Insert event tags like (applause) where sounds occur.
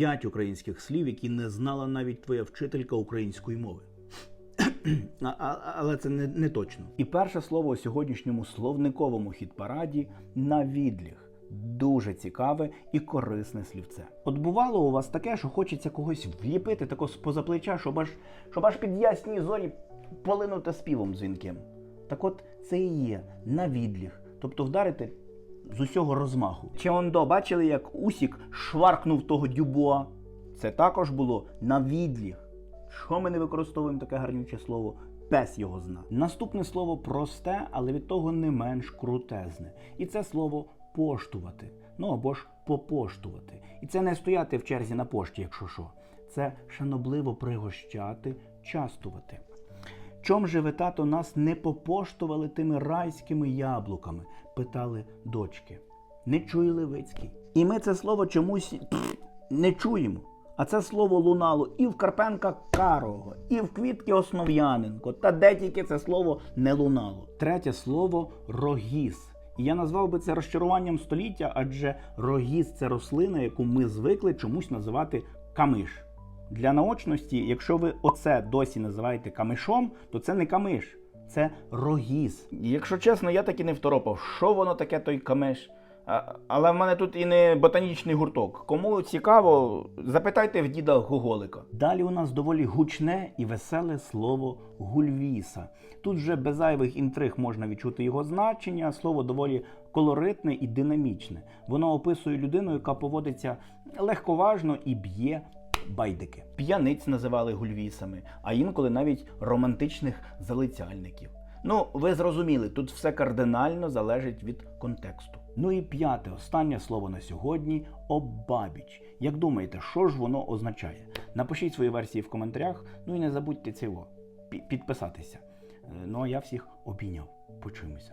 п'ять українських слів, які не знала навіть твоя вчителька української мови. (clears throat) А- Але це не, не точно. І перше слово у сьогоднішньому словниковому хіт-параді навідліг. Дуже цікаве і корисне слівце. От бувало у вас таке, що хочеться когось вліпити тако з поза плеча, щоб аж, щоб аж під ясній зорі полинути співом дзвінким. Так от це і є навідліг, тобто вдарити з усього розмаху. Чи он до бачили, як Усік шваркнув того дюбуа? Це також було навідліг. Що ми не використовуємо таке гарнюче слово? Пес його зна. Наступне слово просте, але від того не менш крутезне. І це слово поштувати. Ну або ж попоштувати. І це не стояти в черзі на пошті, якщо що. Це шанобливо пригощати, частувати. Чом же ви, тато, нас не попоштували тими райськими яблуками? питали дочки. Не чує Левицький. І ми це слово чомусь пф, не чуємо. А це слово лунало і в Карпенка Карого, і в Квітки Основ'яненко. Та де тільки це слово не лунало. Третє слово рогіз. І я назвав би це розчаруванням століття, адже рогіз це рослина, яку ми звикли чомусь називати камиш. Для наочності, якщо ви оце досі називаєте камишом, то це не камиш, це рогіз. Якщо чесно, я так і не второпав, що воно таке той камиш. А, але в мене тут і не ботанічний гурток. Кому цікаво, запитайте в діда Гоголика. Далі у нас доволі гучне і веселе слово гульвіса. Тут вже без зайвих інтриг можна відчути його значення. Слово доволі колоритне і динамічне. Воно описує людину, яка поводиться легковажно і б'є байдики. П'яниць називали гульвісами, а інколи навіть романтичних залицяльників. Ну, ви зрозуміли, тут все кардинально залежить від контексту. Ну і п'яте, останнє слово на сьогодні обабіч. Як думаєте, що ж воно означає? Напишіть свої версії в коментарях, ну і не забудьте цього пі- підписатися. Е, Ну а я всіх обійняв. Почуємося.